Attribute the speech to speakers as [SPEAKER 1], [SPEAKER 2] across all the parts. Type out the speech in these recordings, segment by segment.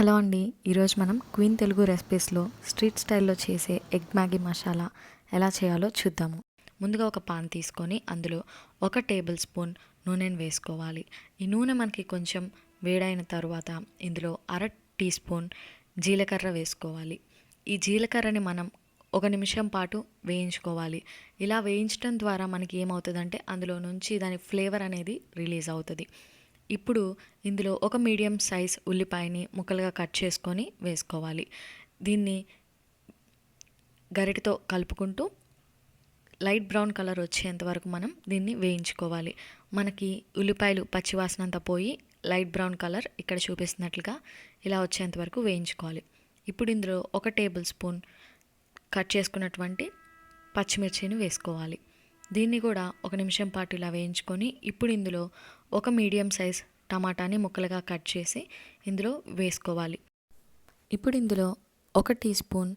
[SPEAKER 1] Hello అండి. ఈరోజు మనం క్వీన్ తెలుగు రెసిపీస్లో స్ట్రీట్ స్టైల్లో చేసే ఎగ్ మ్యాగీ మసాలా ఎలా చేయాలో చూద్దాము. ముందుగా ఒక పాన్ తీసుకొని అందులో ఒక టేబుల్ స్పూన్ నూనెను వేసుకోవాలి. ఈ నూనె మనకి కొంచెం వేడైన తర్వాత ఇందులో అర టీ స్పూన్ జీలకర్ర వేసుకోవాలి. ఈ జీలకర్రని మనం ఒక నిమిషం పాటు వేయించుకోవాలి. ఇలా వేయించడం ద్వారా మనకి ఏమవుతుందంటే అందులో నుంచి దాని ఫ్లేవర్ అనేది రిలీజ్ అవుతుంది. ఇప్పుడు ఇందులో ఒక మీడియం సైజ్ ఉల్లిపాయని ముక్కలుగా కట్ చేసుకొని వేసుకోవాలి. దీన్ని గరిటతో కలుపుకుంటూ లైట్ బ్రౌన్ కలర్ వచ్చేంత వరకు మనం దీన్ని వేయించుకోవాలి. మనకి ఉల్లిపాయలు పచ్చివాసన అంతా పోయి లైట్ బ్రౌన్ కలర్ ఇక్కడ చూపిస్తున్నట్లుగా ఇలా వచ్చేంత వరకు వేయించుకోవాలి. ఇప్పుడు ఇందులో ఒక టేబుల్ స్పూన్ కట్ చేసుకున్నటువంటి పచ్చిమిర్చిని వేసుకోవాలి. దీన్ని కూడా ఒక నిమిషం పాటు ఇలా వేయించుకొని ఇప్పుడు ఇందులో ఒక మీడియం సైజ్ టమాటాని ముక్కలుగా కట్ చేసి ఇందులో వేసుకోవాలి. ఇప్పుడు ఇందులో ఒక టీ స్పూన్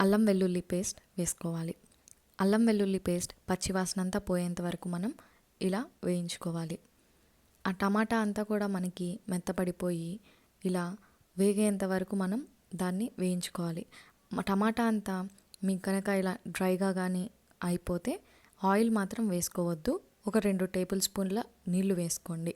[SPEAKER 1] అల్లం వెల్లుల్లి పేస్ట్ వేసుకోవాలి. అల్లం వెల్లుల్లి పేస్ట్ పచ్చివాసన అంతా పోయేంత వరకు మనం ఇలా వేయించుకోవాలి. ఆ టమాటా అంతా కూడా మనకి మెత్తపడిపోయి ఇలా వేగేంత వరకు మనం దాన్ని వేయించుకోవాలి. టమాటా అంతా మీకు కనుక ఇలా డ్రైగా కానీ అయిపోతే ఆయిల్ మాత్రం వేసుకోవద్దు. ఒక రెండు టేబుల్ స్పూన్ల నీళ్ళు వేసుకోండి.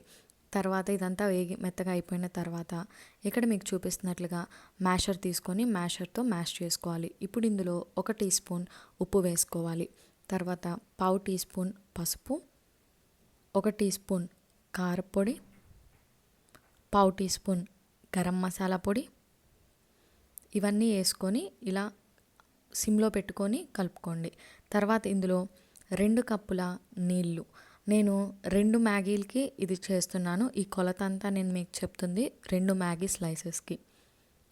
[SPEAKER 1] తర్వాత ఇదంతా వేగి మెత్తగా అయిపోయిన తర్వాత ఇక్కడ మీకు చూపిస్తున్నట్లుగా మ్యాషర్ తీసుకొని మ్యాషర్తో మ్యాష్ చేసుకోవాలి. ఇప్పుడు ఇందులో ఒక టీ స్పూన్ ఉప్పు వేసుకోవాలి. తర్వాత పావు టీ స్పూన్ పసుపు ఒక టీ స్పూన్ కారపొడి పావు టీ స్పూన్ గరం మసాలా పొడి ఇవన్నీ వేసుకొని ఇలా సిమ్లో పెట్టుకొని కలుపుకోండి. తర్వాత ఇందులో రెండు కప్పుల నీళ్ళు. నేను రెండు మ్యాగీలకి ఇది చేస్తున్నాను. ఈ కొలత అంతా నేను మీకు చెప్తుంది రెండు మ్యాగీ స్లైసెస్కి.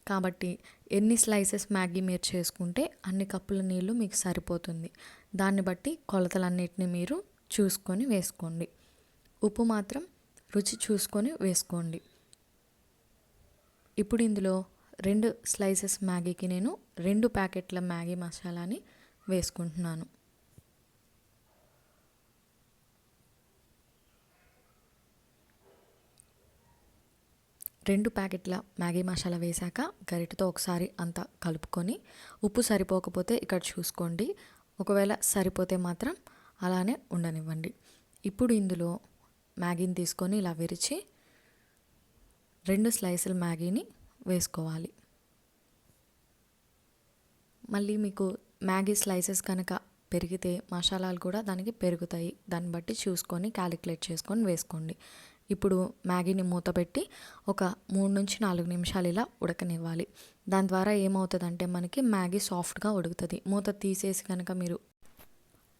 [SPEAKER 1] కాబట్టి ఎన్ని స్లైసెస్ మ్యాగీ మీరు చేసుకుంటే అన్ని కప్పుల నీళ్ళు మీకు సరిపోతుంది. దాన్ని బట్టి కొలతలన్నిటిని మీరు చూసుకొని వేసుకోండి. ఉప్పు మాత్రం రుచి చూసుకొని వేసుకోండి. ఇప్పుడు ఇందులో రెండు స్లైసెస్ మ్యాగీకి నేను రెండు ప్యాకెట్ల మ్యాగీ మసాలాని వేసుకుంటున్నాను. రెండు ప్యాకెట్ల మ్యాగీ మసాలా వేశాక గరిటతో ఒకసారి అంతా కలుపుకొని ఉప్పు సరిపోకపోతే ఇక్కడ చూసుకోండి. ఒకవేళ సరిపోతే మాత్రం అలానే ఉండనివ్వండి. ఇప్పుడు ఇందులో మ్యాగీని తీసుకొని ఇలా విరిచి రెండు స్లైసుల మ్యాగీని వేసుకోవాలి. మళ్ళీ మీకు మ్యాగీ స్లైసెస్ కనుక పెరిగితే మసాలాలు కూడా దానికి పెరుగుతాయి. దాన్ని బట్టి చూసుకొని క్యాలిక్యులేట్ చేసుకొని వేసుకోండి. ఇప్పుడు మ్యాగీని మూత పెట్టి ఒక మూడు నుంచి నాలుగు నిమిషాలు ఇలా ఉడకనివ్వాలి. దాని ద్వారా ఏమవుతుందంటే మనకి మ్యాగీ సాఫ్ట్గా ఉడుకుతుంది. మూత తీసేసి కనుక మీరు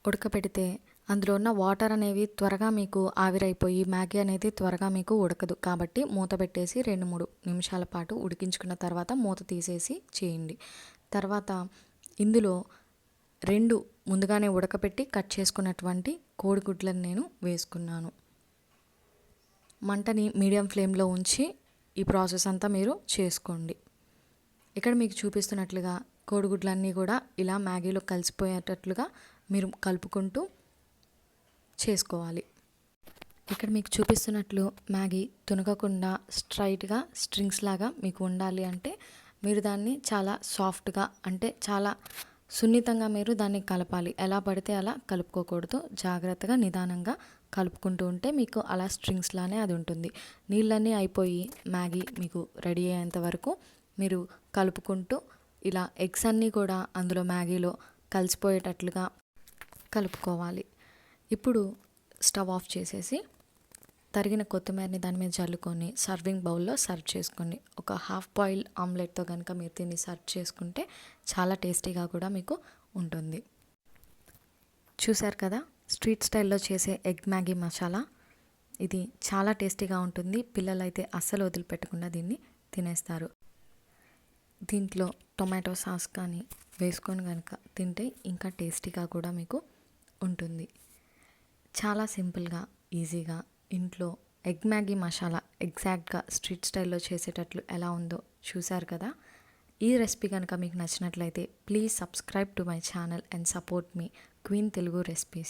[SPEAKER 1] ఉడకపెడితే అందులో ఉన్న వాటర్ అనేవి త్వరగా మీకు ఆవిరైపోయి మ్యాగీ అనేది త్వరగా మీకు ఉడకదు. కాబట్టి మూత పెట్టేసి రెండు మూడు నిమిషాల పాటు ఉడికించుకున్న తర్వాత మూత తీసేసి చేయండి. తర్వాత ఇందులో రెండు ముందుగానే ఉడకపెట్టి కట్ చేసుకున్నటువంటి కోడిగుడ్లను నేను వేసుకున్నాను. మంటని మీడియం ఫ్లేమ్లో ఉంచి ఈ ప్రాసెస్ అంతా మీరు చేసుకోండి. ఇక్కడ మీకు చూపిస్తున్నట్లుగా కోడిగుడ్లన్నీ కూడా ఇలా మ్యాగీలో కలిసిపోయేటట్లుగా మీరు కలుపుకుంటూ చేసుకోవాలి. ఇక్కడ మీకు చూపిస్తున్నట్లు మ్యాగీ తునగకుండా స్ట్రైట్గా స్ట్రింగ్స్ లాగా మీకు ఉండాలి అంటే మీరు దాన్ని చాలా సాఫ్ట్గా అంటే చాలా సున్నితంగా మీరు దాన్ని కలపాలి. ఎలా పడితే అలా కలుపుకోకూడదు. జాగ్రత్తగా నిదానంగా కలుపుకుంటూ ఉంటే మీకు అలా స్ట్రింగ్స్ లానే అది ఉంటుంది. నీళ్ళన్నీ అయిపోయి మ్యాగీ మీకు రెడీ అయ్యేంత వరకు మీరు కలుపుకుంటూ ఇలా ఎగ్స్ అన్నీ కూడా అందులో మ్యాగీలో కలిసిపోయేటట్లుగా కలుపుకోవాలి. ఇప్పుడు స్టవ్ ఆఫ్ చేసేసి తరిగిన కొత్తిమీరని దాని మీద చల్లుకొని సర్వింగ్ బౌల్లో సర్వ్ చేసుకోండి ఒక హాఫ్ బాయిల్ ఆమ్లెట్తో కనుక మీరు దీన్ని సర్వ్ చేసుకుంటే చాలా టేస్టీగా కూడా మీకు ఉంటుంది. చూశారు కదా? స్ట్రీట్ స్టైల్లో చేసే ఎగ్ మ్యాగీ మసాలా. ఇది చాలా టేస్టీగా ఉంటుంది. పిల్లలైతే అస్సలు వదిలిపెట్టకుండా దీన్ని తినేస్తారు. దీంట్లో టొమాటో సాస్ కానీ వేసుకొని కనుక తింటే ఇంకా టేస్టీగా కూడా మీకు ఉంటుంది. చాలా సింపుల్గా ఈజీగా ఇంట్లో ఎగ్ మ్యాగీ మసాలా ఎగ్జాక్ట్గా స్ట్రీట్ స్టైల్లో చేసేటట్లు ఎలా ఉందో చూశారు కదా? ఈ రెసిపీ కనుక మీకు నచ్చినట్లయితే please subscribe to my channel and support me queen Telugu recipes.